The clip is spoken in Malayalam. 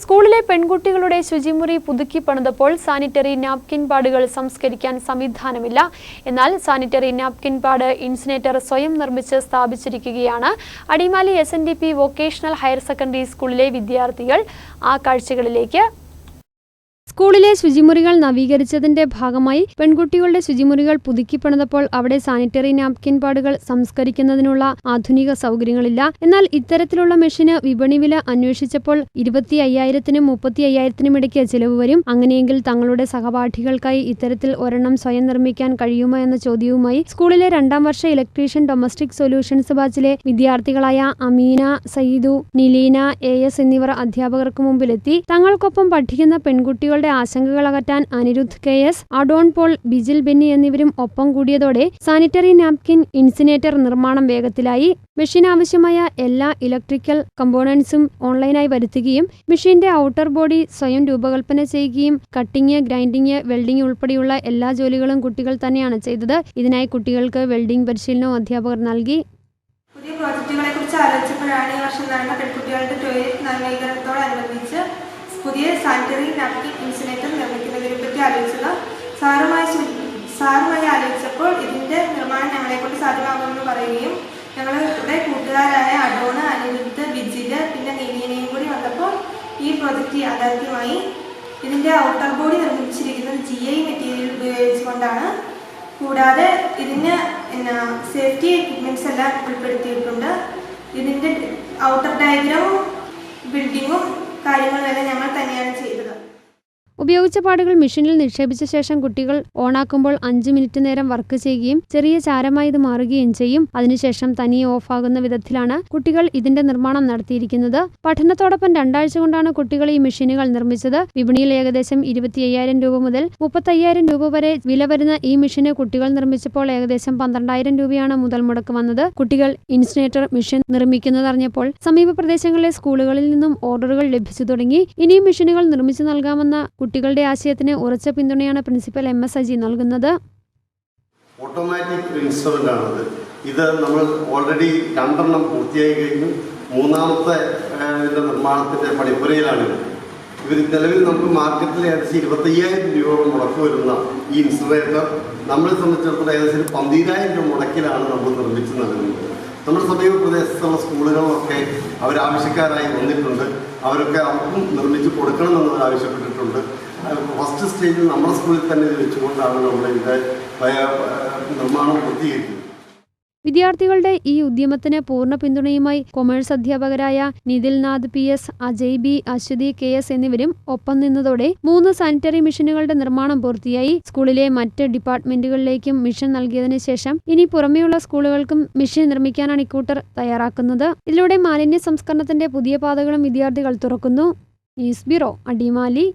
സ്കൂളിലെ പെൺകുട്ടികളുടെ ശുചിമുറി പുതുക്കി പണിതപ്പോൾ സാനിറ്ററി നാപ്കിൻ പാടുകൾ സംസ്കരിക്കാൻ സംവിധാനമില്ല. എന്നാൽ സാനിറ്ററി നാപ്കിൻ പാഡ് ഇൻസിനേറ്റർ സ്വയം നിർമ്മിച്ച് സ്ഥാപിച്ചിരിക്കുകയാണ്. Adimali S vocational higher secondary സ്കൂളിലെ വിദ്യാർത്ഥികൾ ആ കാഴ്ചകളിലേക്ക് സ്കൂളിലെ ശുചിമുറികൾ നവീകരിച്ചതിന്റെ ഭാഗമായി പെൺകുട്ടികളുടെ ശുചിമുറികൾ പുതുക്കിപ്പണിതപ്പോൾ അവിടെ സാനിറ്ററി നാപ്കിൻ പാടുകൾ സംസ്കരിക്കുന്നതിനുള്ള ആധുനിക സൗകര്യങ്ങളില്ല. എന്നാൽ ഇത്തരത്തിലുള്ള മെഷീന് വിപണി വില അന്വേഷിച്ചപ്പോൾ ഇരുപത്തി അയ്യായിരത്തിനും മുപ്പത്തി അയ്യായിരത്തിനും ഇടയ്ക്ക് ചിലവ് വരും. അങ്ങനെയെങ്കിൽ തങ്ങളുടെ സഹപാഠികൾക്കായി ഇത്തരത്തിൽ ഒരെണ്ണം സ്വയം നിർമ്മിക്കാൻ കഴിയുമോ എന്ന ചോദ്യവുമായി സ്കൂളിലെ രണ്ടാം വർഷ ഇലക്ട്രീഷ്യൻ ഡൊമസ്റ്റിക് സൊല്യൂഷൻസ് ബാച്ചിലെ വിദ്യാർത്ഥികളായ അമീന സയ്യിദു നിലീന എ എസ് എന്നിവർ അധ്യാപകർക്ക് മുമ്പിലെത്തി. തങ്ങൾക്കൊപ്പം പഠിക്കുന്ന പെൺകുട്ടികളുടെ ആശങ്കകൾ അകറ്റാൻ Anirudh K S Adon Paul Bijil Benny എന്നിവരും ഒപ്പം കൂടിയതോടെ സാനിറ്ററി നാപ്കിൻ ഇൻസിനേറ്റർ നിർമ്മാണം വേഗത്തിലായി. മെഷീൻ ആവശ്യമായ എല്ലാ ഇലക്ട്രിക്കൽ കമ്പോണൻസും ഓൺലൈനായി വരുത്തുകയും മെഷീന്റെ ഔട്ടർ ബോഡി സ്വയം രൂപകൽപ്പന ചെയ്യുകയും കട്ടിങ് ഗ്രൈൻഡിങ് വെൽഡിംഗ് ഉൾപ്പെടെയുള്ള എല്ലാ ജോലികളും കുട്ടികൾ തന്നെയാണ് ചെയ്തത്. ഇതിനായി കുട്ടികൾക്ക് വെൽഡിംഗ് പരിശീലനവും അധ്യാപകർ നൽകി. പുതിയ പ്രോജക്റ്റുകളെ കുറിച്ച് ആലോചിച്ചപ്പോഴാണ് ഈ വർഷം നടന്ന പെൺകുട്ടികളുടെ ടോയ്ലറ്റ് നവീകരണത്തോടനുബന്ധിച്ച് പുതിയ സാനിറ്ററി നാപ്കിൻ ഇൻസിനേറ്റർ നിർമ്മിക്കുന്നതിനെ പറ്റി ആലോചിച്ചത് സാറുമായി സാറുമായി ആലോചിച്ചപ്പോൾ ഇതിന്റെ നിർമ്മാണം ഞങ്ങളെ കൊണ്ട് സാധ്യമാകുമെന്ന് പറയുകയും ഞങ്ങളുടെ കൂട്ടുകാരായ അഡോണ് അനിരുദ്ധ ബിജിൽ പിന്നെ നീലീനയും കൂടി വന്നപ്പോൾ ഈ പ്രൊജക്റ്റ് യാഥാർത്ഥ്യമായി ഇതിന്റെ ഔട്ടർ ബോഡി നിർമ്മിച്ചിരിക്കുന്നത് ജി ഐ മെറ്റീരിയൽ ഉപയോഗിച്ചുകൊണ്ടാണ്. കൂടാതെ ഇതിന് എന്നാ സേഫ്റ്റി എക്യുപ്മെന്റ്സ് എല്ലാം ഉൾപ്പെടുത്തിയിട്ടുണ്ട്. ഇതിന്റെ ഔട്ടർ ഡയഗ്രാമും ബിൽഡിങ്ങും കാര്യങ്ങളും എല്ലാം ഞങ്ങൾ ഉപയോഗിച്ച പാടുകൾ മെഷീനിൽ നിക്ഷേപിച്ച ശേഷം കുട്ടികൾ ഓണാക്കുമ്പോൾ അഞ്ച് മിനിറ്റ് നേരം വർക്ക് ചെയ്യുകയും ചെറിയ ചാരമായി ഇത് മാറുകയും ചെയ്യും. അതിനുശേഷം തനിയെ ഓഫാകുന്ന വിധത്തിലാണ് കുട്ടികൾ ഇതിന്റെ നിർമ്മാണം നടത്തിയിരിക്കുന്നത്. പഠനത്തോടൊപ്പം രണ്ടാഴ്ച കൊണ്ടാണ് കുട്ടികൾ ഈ മെഷീനുകൾ നിർമ്മിച്ചത്. വിപണിയിൽ ഏകദേശം ഇരുപത്തി അയ്യായിരം രൂപ മുതൽ മുപ്പത്തയ്യായിരം രൂപ വരെ വില വരുന്ന ഈ മെഷീന് കുട്ടികൾ നിർമ്മിച്ചപ്പോൾ ഏകദേശം പന്ത്രണ്ടായിരം രൂപയാണ് മുതൽ മുടക്ക് വന്നത്. കുട്ടികൾ ഇൻസിനേറ്റർ മെഷീൻ നിർമ്മിക്കുന്നതറിഞ്ഞപ്പോൾ സമീപ പ്രദേശങ്ങളിലെ സ്കൂളുകളിൽ നിന്നും ഓർഡറുകൾ ലഭിച്ചു തുടങ്ങി. ഇനിയും മെഷീനുകൾ നിർമ്മിച്ചു നൽകാമെന്ന കുട്ടികളുടെ ആശയത്തിന് ഉറച്ച പിന്തുണയാണ് പ്രിൻസിപ്പൽ എം എസ് അജി നൽകുന്നത്. ഓട്ടോമാറ്റിക് ഇൻസ്ട്രുമെന്റ് ആണത്. ഇത് നമ്മൾ ഓൾറെഡി രണ്ടെണ്ണം പൂർത്തിയായി കഴിഞ്ഞു. മൂന്നാമത്തെ നിർമ്മാണത്തിന്റെ പണിപ്പുരയിലാണ് ഇവർ നിലവിൽ നമുക്ക് മാർക്കറ്റിൽ ഏകദേശം ഇരുപത്തയ്യായിരം രൂപ മുടക്ക് വരുന്ന ഈ ഇൻസുലേറ്റർ നമ്മളെ സംബന്ധിച്ചിടത്തോളം ഏകദേശം പന്തിരായിരം രൂപ മുടക്കിലാണ് നമ്മൾ നിർമ്മിച്ച് നൽകുന്നത്. നമ്മുടെ സമീപ പ്രദേശത്തുള്ള സ്കൂളുകളിലൊക്കെ അവരാവശ്യക്കാരായി വന്നിട്ടുണ്ട്. അവരൊക്കെ അവർക്കും നിർമ്മിച്ച് കൊടുക്കണമെന്ന് അവർ ആവശ്യപ്പെട്ടിട്ടുണ്ട്. ഫസ്റ്റ് സ്റ്റേജിൽ നമ്മുടെ സ്കൂളിൽ തന്നെ വെച്ചുകൊണ്ടാണ് നമ്മൾ ഇതിന്റെ നിർമ്മാണം പൂർത്തീകരിക്കുന്നത്. വിദ്യാർത്ഥികളുടെ ഈ ഉദ്യമത്തിന് പൂർണ പിന്തുണയുമായി കൊമേഴ്സ് അധ്യാപകരായ Nithilnath P S Ajay B Aswathy K S എന്നിവരും ഒപ്പം നിന്നതോടെ മൂന്ന് സാനിറ്ററി മെഷീനുകളുടെ നിർമ്മാണം പൂർത്തിയായി. സ്കൂളിലെ മറ്റ് ഡിപ്പാർട്ട്മെന്റുകളിലേക്കും മിഷൻ നൽകിയതിനു ശേഷം ഇനി പുറമെയുള്ള സ്കൂളുകൾക്കും മെഷീൻ നിർമ്മിക്കാനാണ് ഇക്കൂട്ടർ തയ്യാറാക്കുന്നത്. ഇതിലൂടെ മാലിന്യ സംസ്കരണത്തിന്റെ പുതിയ പാതകളും വിദ്യാർത്ഥികൾ തുറക്കുന്നു. News bureau Adimali.